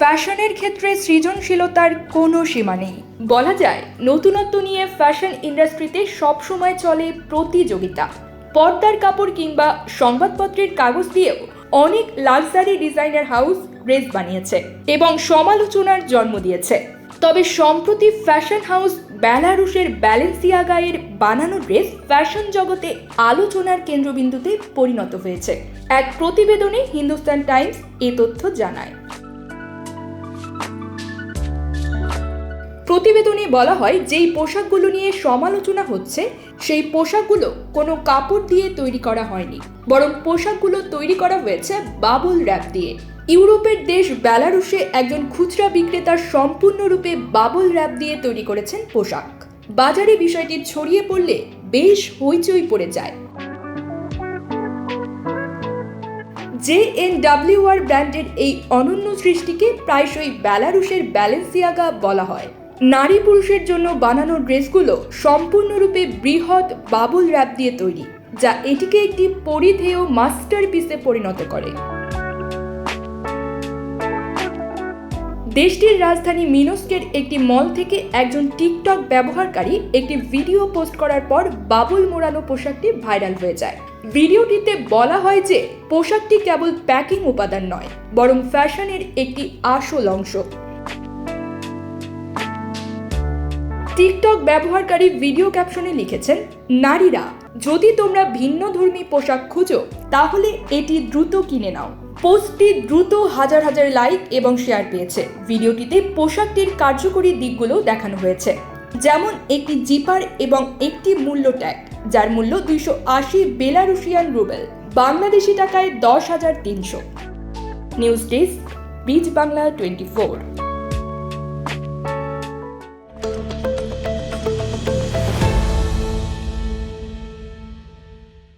ফ্যাশনের ক্ষেত্রে সৃজনশীলতার কোনো সীমা নেই। বলা যায়, নতুনত্ব নিয়ে ফ্যাশন ইন্ডাস্ট্রিতে সবসময় চলে প্রতিযোগিতা। পর্দার কাপড় কিংবা সংবাদপত্রের কাগজ দিয়েও অনেক লাক্সারি ডিজাইনার হাউস ড্রেস বানিয়েছে এবং সমালোচনার জন্ম দিয়েছে। তবে সম্প্রতি ফ্যাশন হাউস বেলারুশের ব্যালেন্সিয়াগায়ের বানানো ড্রেস ফ্যাশন জগতে আলোচনার কেন্দ্রবিন্দুতে পরিণত হয়েছে। এক প্রতিবেদনে হিন্দুস্তান টাইমস এ তথ্য জানায়। প্রতিবেদনে বলা হয়, যেই পোশাকগুলো নিয়ে সমালোচনা হচ্ছে, সেই পোশাকগুলো কোনো কাপড় দিয়ে তৈরি করা হয়নি। বরং পোশাকগুলো তৈরি করা হয়েছে বাবল র্যাপ দিয়ে। ইউরোপের দেশ বেলারুশে একজন খুচরা বিক্রেতার সম্পূর্ণরূপে বাবল র্যাপ দিয়ে তৈরি করেছেন পোশাক। বাজারে বিষয়টি ছড়িয়ে পড়লে বেশ হইচই পড়ে যায়। জে এন ডাব্লিউআর ব্র্যান্ডের এই অনন্য সৃষ্টিকে প্রায়শই বেলারুশের ব্যালেন্সিয়াগা বলা হয়। নারী পুরুষের জন্য বানানো ড্রেসগুলো সম্পূর্ণরূপে বৃহৎ বাবুল র্যাপ দিয়ে তৈরি, যা এটিকে একটি পরিধেয় মাস্টার পিসে পরিণত করে। দেশটির রাজধানী মিনস্কের একটি মল থেকে একজন টিকটক ব্যবহারকারী একটি ভিডিও পোস্ট করার পর বাবুল মোড়ানো পোশাকটি ভাইরাল হয়ে যায়। ভিডিওটিতে বলা হয় যে, পোশাকটি কেবল প্যাকিং উপাদান নয়, বরং ফ্যাশনের একটি আসল অংশ। টিকটক ব্যবহারকারী ভিডিও ক্যাপশনে লিখেছেন, নারীরা, যদি তোমরা ভিন্ন ধর্মী পোশাক খুঁজো, তাহলে এটি দ্রুত কিনে নাও। পোস্টটি দ্রুত হাজার হাজার লাইক এবং শেয়ার পেয়েছে। ভিডিওটিতে পোশাকটির কার্যকরী দিকগুলো দেখানো হয়েছে, যেমন একটি জিপার এবং একটি মূল্য ট্যাগ, যার মূল্য দুইশো আশি বেলারুশিয়ান রুবেল, বাংলাদেশি টাকায় দশ হাজার তিনশো। নিউজ ডেস্ক বিচ বাংলা টোয়েন্টি ফোর।